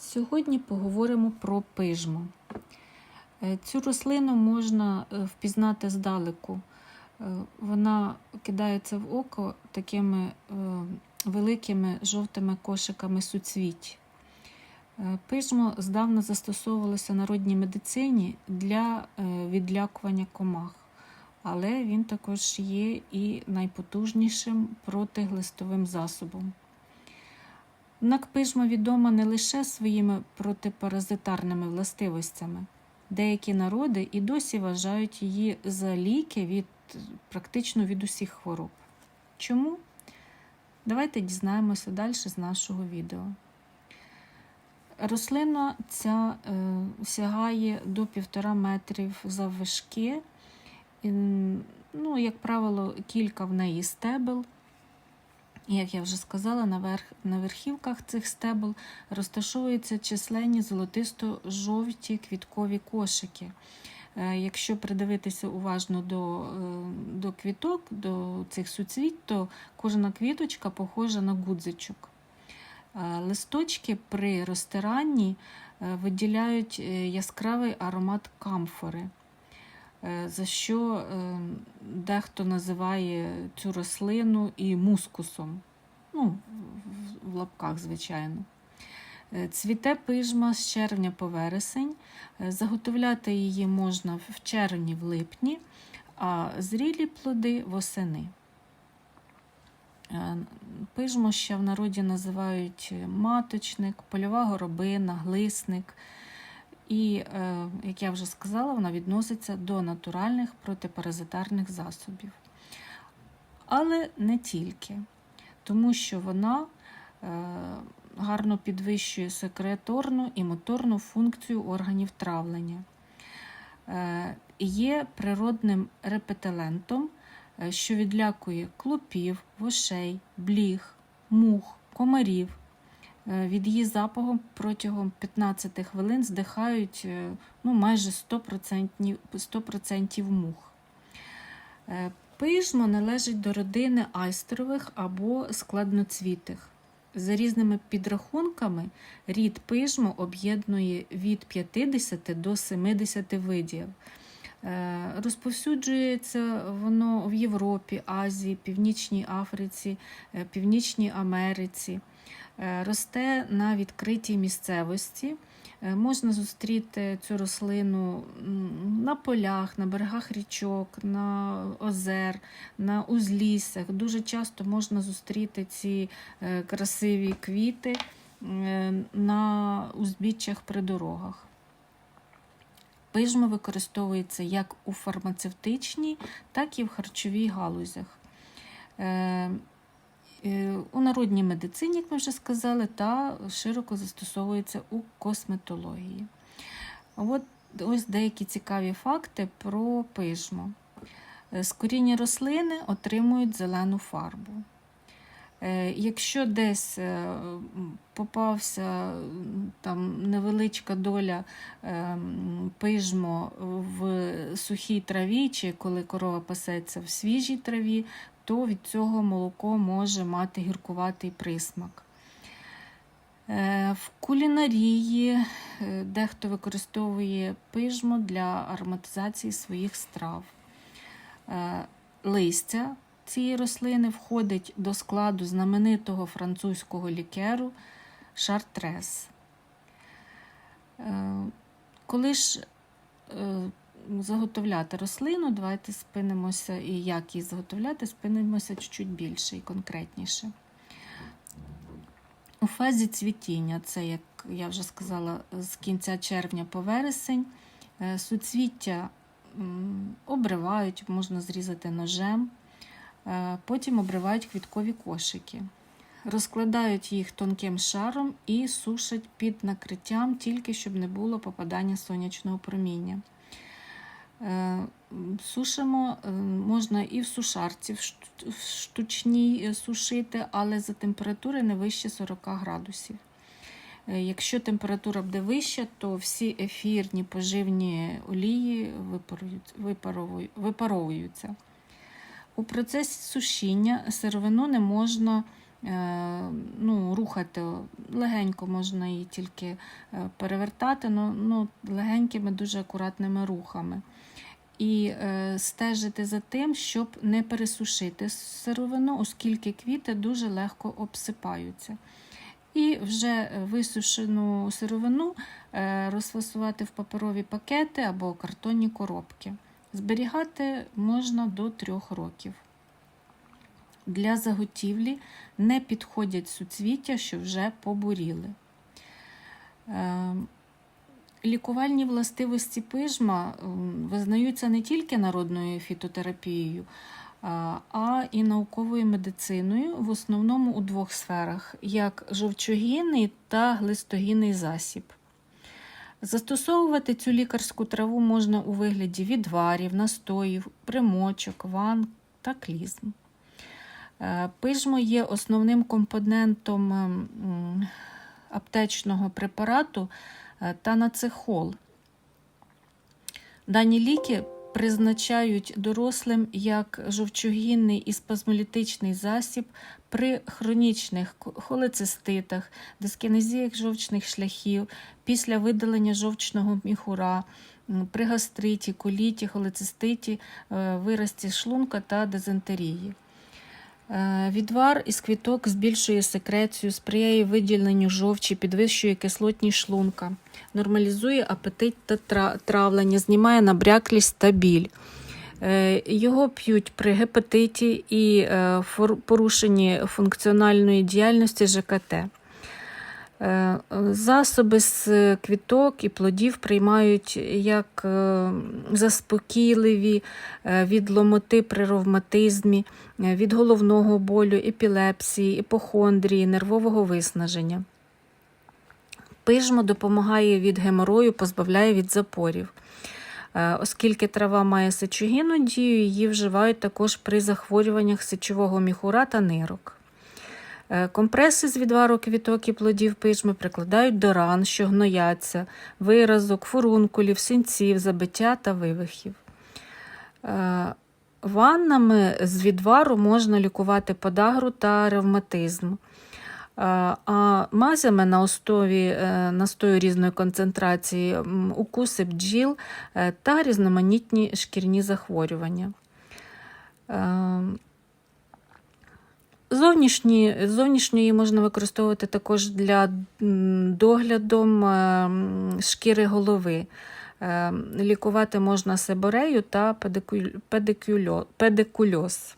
Сьогодні поговоримо про пижму. Е, Цю рослину можна е, впізнати здалеку. Е, Вона кидається в око такими великими жовтими кошиками суцвіть. Пижмо здавна застосовувалося народній медицині для відлякування комах, але він також є і найпотужнішим протиглистовим засобом. Однак пижма відома не лише своїми протипаразитарними властивостями. Деякі народи і досі вважають її за ліки від практично від усіх хвороб. Чому? Давайте дізнаємося далі з нашого відео. Рослина ця е, сягає до півтора метрів заввишки. Ну, як правило, кілька в неї стебел. Як я вже сказала, на, верх, на верхівках цих стебел розташовуються численні золотисто-жовті квіткові кошики. Е, Якщо придивитися уважно до, е, до квіток, до цих суцвіт, то кожна квіточка похожа на гудзичок. Е, Листочки при розтиранні виділяють яскравий аромат камфори, за що е, дехто називає цю рослину і мускусом. Ну, в- лапках, звичайно. Е, Цвіте пижма з червня по вересень. Е, Заготовляти її можна в червні, в липні, а зрілі плоди восени. Е, Пижмо ще в народі називають маточник, польова горобина, глисник. І, е, як я вже сказала, вона відноситься до натуральних протипаразитарних засобів. Але не тільки, тому що вона е, гарно підвищує секреторну і моторну функцію органів травлення. Е, Є природним репетелентом, що відлякує клопів, вошей, бліг, мух, комарів. Е, Від її запаху протягом 15 хвилин здихають е, ну, майже 100%, 100% мух. Е, Пижмо належить до родини айстерових або складноцвітих. За різними підрахунками, рід пижмо об'єднує від 50 до 70 видів. Розповсюджується воно в Європі, Азії, Північній Африці, Північній Америці. Е, Росте на відкритій місцевості. Е, Можна зустріти цю рослину на полях, на берегах річок, на озер, на узліссях. Дуже часто можна зустріти ці е, красиві квіти на узбіччях при дорогах. Пижма використовується як у фармацевтичній, так і в харчовій галузях. Е, е, У народній медицині, як ми вже сказали, та широко застосовується у косметології. От ось деякі цікаві факти про пижму. Е, З коріння рослини отримують зелену фарбу. Е, Якщо десь е, попався там невеличка доля е, пижмо в сухій траві, чи коли корова пасеться в свіжій траві, то від цього молоко може мати гіркуватий присмак. В кулінарії дехто використовує пижмо для ароматизації своїх страв. Листя цієї рослини входить до складу знаменитого французького лікеру шартрес. Е, Коли ж е, заготовляти рослину, давайте спинимося і як її заготовляти, спинимося чуть-чуть більше і конкретніше. У фазі цвітіння, це, як я вже сказала, з кінця червня по вересень, е, суцвіття обривають, можна зрізати ножем, потім обривають квіткові кошики. Розкладають їх тонким шаром і сушать під накриттям, тільки щоб не було попадання сонячного проміння. Е, Сушимо е, можна і в сушарці в штучній е, сушити, але за температури не вище 40 градусів. Е, Якщо температура буде вища, то всі ефірні поживні олії випаровуються. У процесі сушіння сировину не можна е, ну, рухати легенько можна її тільки е, перевертати, ну, ну, легенькими, дуже акуратними рухами. І е, стежити за тим, щоб не пересушити сировину, оскільки квіти дуже легко обсипаються. І вже висушену сировину розфасувати в паперові пакети або картонні коробки. Зберігати можна до трьох років. Для заготівлі не підходять суцвіття, що вже побуріли. Е, Лікувальні властивості пижма визнаються не тільки народною фітотерапією, а а і науковою медициною, в основному у двох сферах: як жовчогінний та глистогінний засіб. Застосовувати цю лікарську траву можна у вигляді відварів, настоїв, примочок, ван та клізм. Е, Пижмо є основним компонентом аптечного препарату та танацехол. Дані ліки призначають дорослим як жовчогінний і спазмолітичний засіб при хронічних холециститах, дискінезіях жовчних шляхів, після видалення жовчного міхура, при гастриті, коліті, холециститі, виразці вирості шлунка та дизентерії. Е, Відвар із квіток збільшує секрецію, сприяє виділенню жовчі, підвищує кислотність шлунка, нормалізує апетит та травлення, знімає набряклість та біль. Е, Його п'ють при гепатиті і е, порушенні функціональної діяльності ЖКТ. Е, Засоби з квіток і плодів приймають як е, заспокійливі е, від ломоти при ревматизмі, від головного болю, епілепсії, іпохондрії, нервового виснаження. Пижмо допомагає від геморою, позбавляє від запорів. Оскільки трава має сечогінну дію, її вживають також при захворюваннях сечового міхура та нирок. Е, Компреси з відвару квіток і плодів пижми прикладають до ран, що гнояться, виразок, фурункулів, синців, забиття та вивихів. Е, Ваннами з відвару можна лікувати подагру та ревматизм. Е, А мазями на основі настою різної концентрації укуси бджіл та різноманітні шкірні захворювання. Зовнішні, зовнішньої можна використовувати також для м, доглядом е, шкіри голови. Е, Лікувати можна себорею та педикуль- педикульо- педикульоз.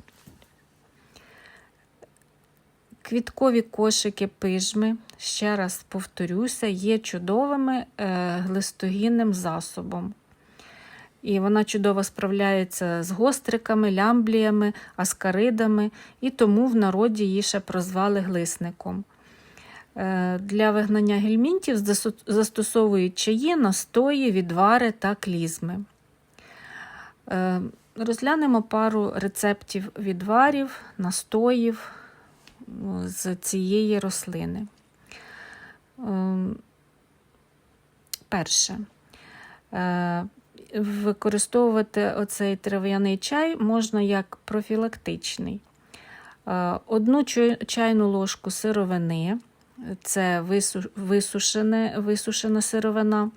Квіткові кошики пижми, ще раз повторюся, є чудовими е, глистогінним засобом. І вона чудово справляється з гостриками, лямбліями, аскаридами, і тому в народі її ще прозвали глисником. Е, Для вигнання гельмінтів застосовують чаї, настої, відвари та клізми. Е, Розглянемо пару рецептів відварів, настоїв ну, з цієї рослини. Ем, Перше. Е, Використовувати оцей трав'яний чай можна як профілактичний. Е, Одну чайну ложку сировини, це висушене, висушена сировина,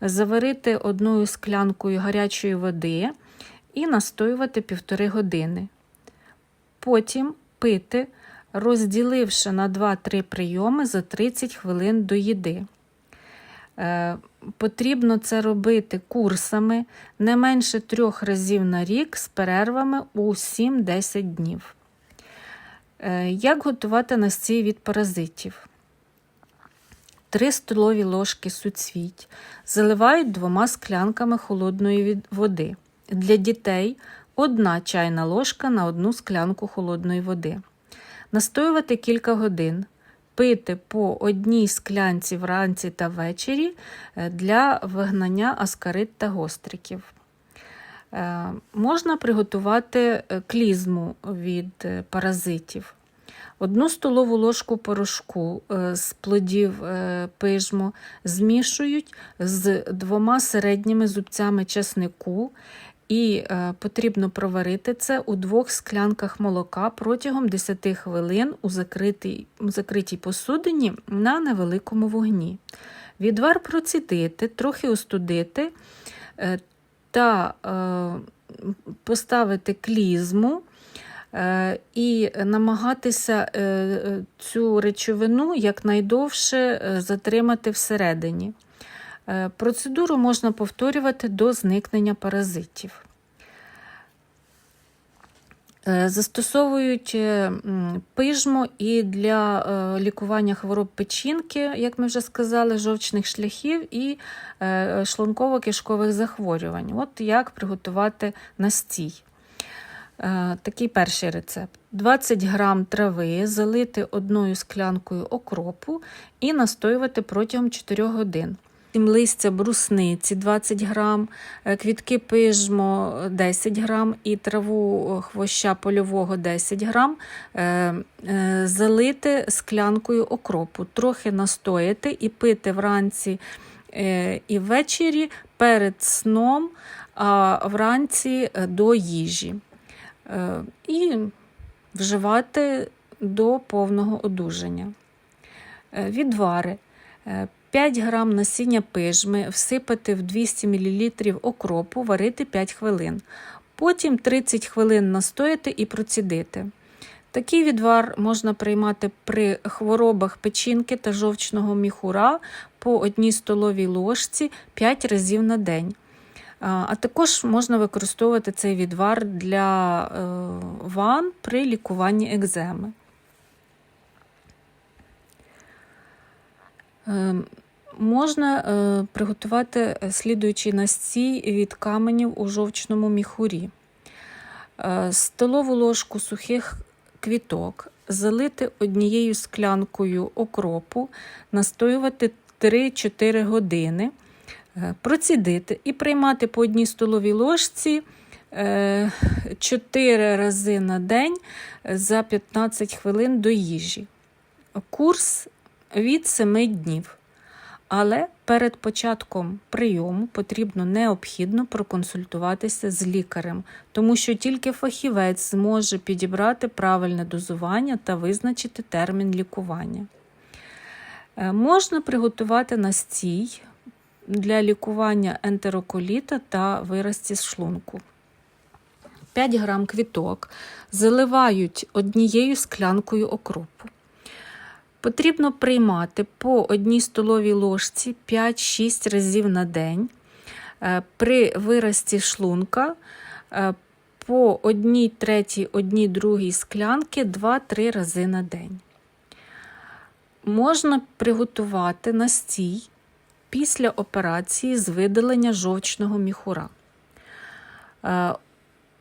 заварити одною склянкою гарячої води і настоювати півтори години. Потім пити, розділивши на 2-3 прийоми за 30 хвилин до їди. Потрібно це робити курсами не менше трьох разів на рік з перервами у 7-10 днів. Е, Як готувати настій від паразитів? 3 столові ложки суцвіть заливають двома склянками холодної води. Для дітей одна чайна ложка на одну склянку холодної води. Настоювати кілька годин. Пити по одній склянці вранці та ввечері е, для вигнання аскарид та гостриків. Е, Можна приготувати е, клізму від паразитів. Одну столову ложку порошку з плодів пижму змішують з двома середніми зубцями чеснику І е, потрібно проварити це у двох склянках молока протягом 10 хвилин у закритій, закритій посудині на невеликому вогні. Відвар процідити, трохи остудити е, та е, поставити клізму і намагатися цю речовину якнайдовше затримати всередині. Е, Процедуру можна повторювати до зникнення паразитів. Е, Застосовують е, м, пижмо і для лікування хвороб печінки, як ми вже сказали, жовчних шляхів і шлунково-кишкових захворювань. От як приготувати настій. Такий перший рецепт: 20 грам трави залити одною склянкою окропу і настоювати протягом 4 годин. Листя брусниці 20 грам, е, квітки пижмо 10 грам і траву хвоща польового 10 грам е, е, залити склянкою окропу, трохи настояти і пити вранці і ввечері перед сном, а вранці до їжі. І вживати до повного одужання. Відвари. Е, 5 грам насіння пижми всипати в 200 мл окропу, варити 5 хвилин. Потім 30 хвилин настояти і процідити. Такий відвар можна приймати при хворобах печінки та жовчного міхура по одній столовій ложці 5 разів на день. А а також можна використовувати цей відвар для е, ван при лікуванні екземи. Можна е, приготувати слідуючий настій від каменів у жовчному міхурі. Е, Столову ложку сухих квіток залити однією склянкою окропу, настоювати 3-4 години, е, процідити і приймати по одній столовій ложці 4 рази на день за 15 хвилин до їжі. Курс від 7 днів. Але перед початком прийому потрібно необхідно проконсультуватися з лікарем, тому що тільки фахівець зможе підібрати правильне дозування та визначити термін лікування. Е, Можна приготувати настій для лікування ентероколіта та виразці з шлунку. 5 грам квіток заливають однією склянкою окропу. Потрібно приймати по одній столовій ложці 5-6 разів на день. Е, При вирості шлунка е, по одній третій, одній другій склянки 2-3 рази на день. Можна приготувати настій після операції з видалення жовчного міхура. Е,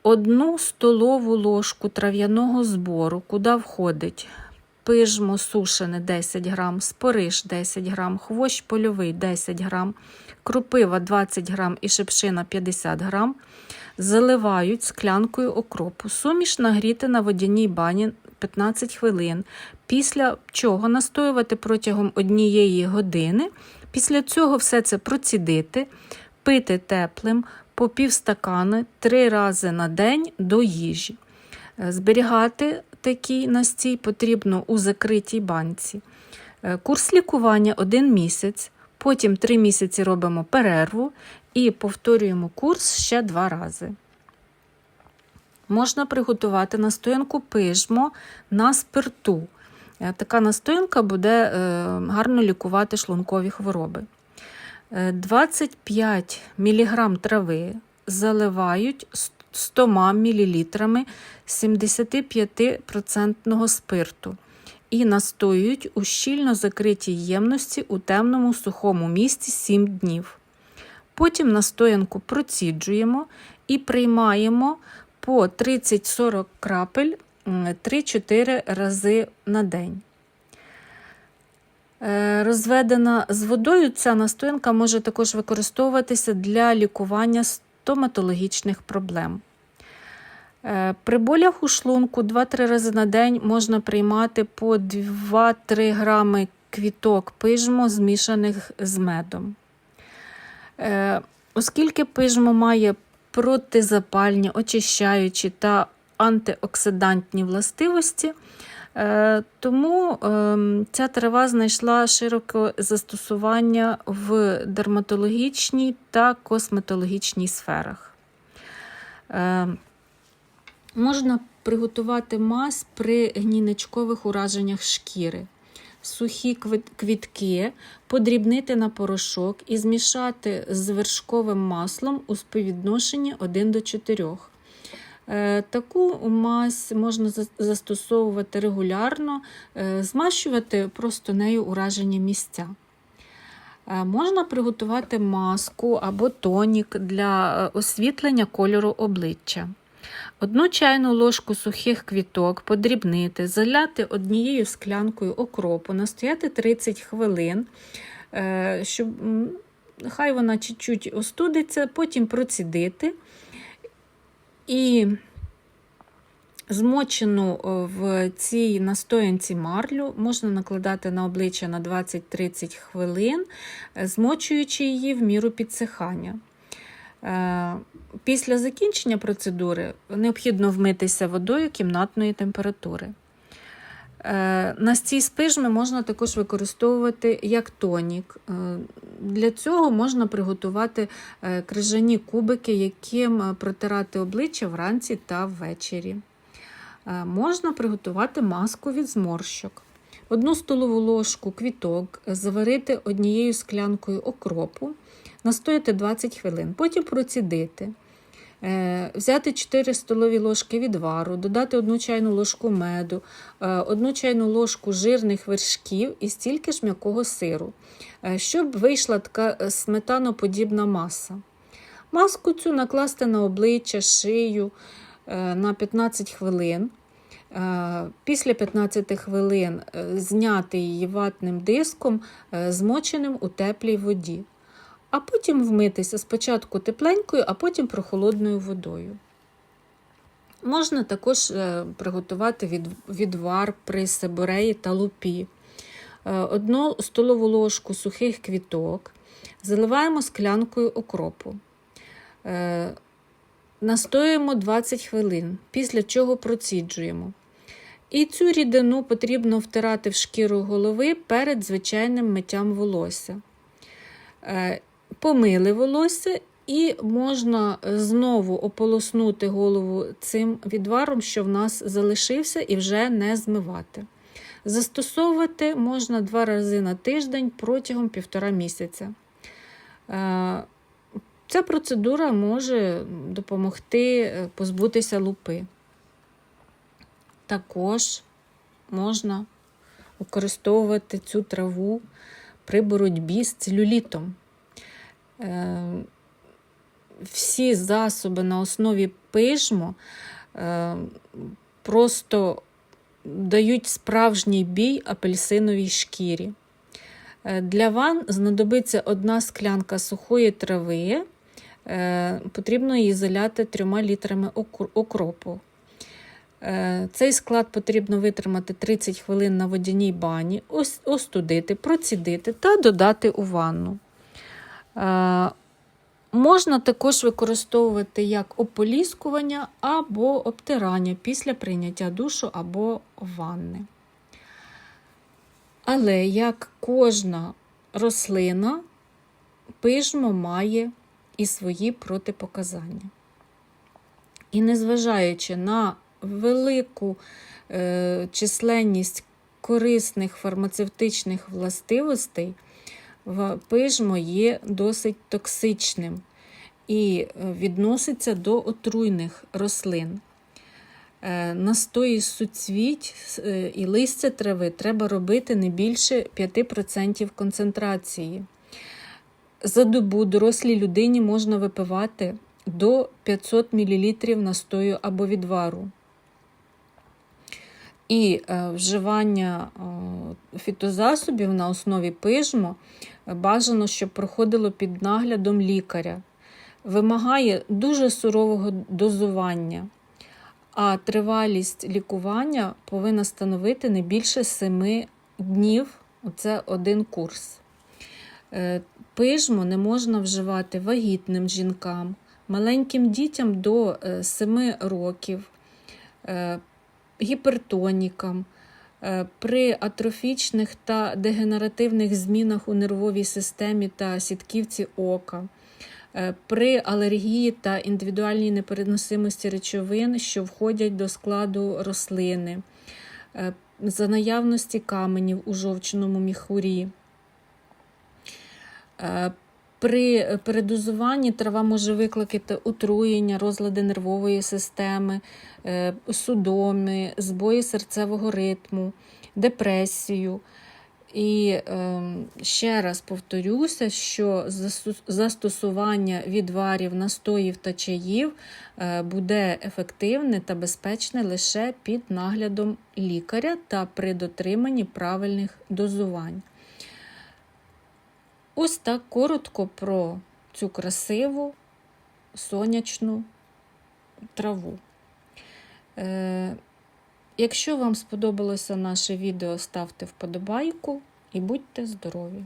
Одну столову ложку трав'яного збору, куди входить пижмо сушене 10 грам, спориш 10 грам, хвощ польовий 10 грам, крупива 20 грам і шипшина 50 грам, заливають склянкою окропу. Суміш нагріти на водяній бані 15 хвилин, після чого настоювати протягом однієї години. Після цього все це процідити, пити теплим по півстакани 3 рази на день до їжі. Е, Зберігати такий настій потрібно у закритій банці. Е, Курс лікування 1 місяць, потім 3 місяці робимо перерву і повторюємо курс ще 2 рази. Можна приготувати настоянку пижмо на спирту. Е, Така настоянка буде е, гарно лікувати шлункові хвороби. Е, 25 мг трави заливають 100 мл 75% спирту і настоюють у щільно закритій ємності у темному сухому місці 7 днів. Потім настоянку проціджуємо і приймаємо по 30-40 крапель 3-4 рази на день. Е, Розведена з водою, ця настоянка може також використовуватися для лікування стоматологічних проблем. Е, При болях у шлунку 2-3 рази на день можна приймати по 2-3 грами квіток пижмо, змішаних з медом. Е, Оскільки пижмо має протизапальні, очищаючі та антиоксидантні властивості. Е, Тому ем, ця трава знайшла широке застосування в дерматологічній та косметологічній сферах. Е, Можна приготувати мазь при гнійничкових ураженнях шкіри. Сухі квітки подрібнити на порошок і змішати з вершковим маслом у співвідношенні 1 до 4. Е, Таку мазь можна застосовувати регулярно, е, змащувати просто нею уражені місця. Е, Можна приготувати маску або тонік для освітлення кольору обличчя. Одну чайну ложку сухих квіток подрібнити, заляти однією склянкою окропу, настояти 30 хвилин, щоб хай вона чуть-чуть остудиться, потім процідити. І змочену е, в цій настоянці марлю можна накладати на обличчя на 20-30 хвилин, е, змочуючи її в міру підсихання. Е, Після закінчення процедури необхідно вмитися водою кімнатної температури. Е, Настій з пижми можна також використовувати як тонік. Е, Для цього можна приготувати е, крижані кубики, яким протирати обличчя вранці та ввечері. Можна приготувати маску від зморщок. Одну столову ложку квіток заварити однією склянкою окропу, настояти 20 хвилин, потім процідити. Е, Взяти 4 столові ложки відвару, додати 1 чайну ложку меду, 1 чайну ложку жирних вершків і стільки ж м'якого сиру, е, щоб вийшла така е, сметаноподібна маса. Маску цю накласти на обличчя, шию е, на 15 хвилин. Е, Після 15 хвилин е, зняти її ватним диском, е, змоченим у теплій воді а потім вмитися спочатку тепленькою, а потім прохолодною водою. Можна також е, приготувати відвар при себореї та лупі. Е, Одну столову ложку сухих квіток заливаємо склянкою окропу. Е, Настоюємо 20 хвилин, після чого проціджуємо. І цю рідину потрібно втирати в шкіру голови перед звичайним миттям волосся. Помили волосся і можна знову ополоснути голову цим відваром, що в нас залишився, і вже не змивати. Застосовувати можна два рази на тиждень протягом півтора місяця. Е, Ця процедура може допомогти е, позбутися лупи. Також можна використовувати цю траву при боротьбі з целюлітом. Е, всі засоби на основі пижму е, просто дають справжній бій апельсиновій шкірі. Е, Для ван знадобиться одна склянка сухої трави, потрібно її заляти трьома літрами окропу. Цей склад потрібно витримати 30 хвилин на водяній бані, остудити, процідити та додати у ванну. Е, Можна також використовувати як ополіскування або обтирання після прийняття душу або ванни. Але як кожна рослина, пижмо має і свої протипоказання. І незважаючи на велику е, численність корисних фармацевтичних властивостей, в- пижмо є досить токсичним і е, відноситься до отруйних рослин. Е, Настої суцвіть е, і листя трави треба робити не більше 5% концентрації. За добу дорослій людині можна випивати до 500 мл настою або відвару. І вживання фітозасобів на основі пижму е, бажано, щоб проходило під наглядом лікаря. Вимагає дуже сурового дозування, а тривалість лікування повинна становити не більше 7 днів. Оце один курс. Е, Пижму не можна вживати вагітним жінкам, Маленьким дітям до 7 років, е, гіпертонікам, е, при атрофічних та дегенеративних змінах у нервовій системі та сітківці ока, е, при алергії та індивідуальній непереносимості речовин, що входять до складу рослини, е, за наявності каменів у жовчному міхурі. Е, При передозуванні трава може викликати отруєння, розлади нервової системи, е, судоми, збої серцевого ритму, депресію. І е, ще раз повторюся, що застосування відварів, настоїв та чаїв е, буде ефективне та безпечне лише під наглядом лікаря та при дотриманні правильних дозувань. Ось так коротко про цю красиву сонячну траву. Е, якщо вам сподобалося наше відео, ставте вподобайку і будьте здорові!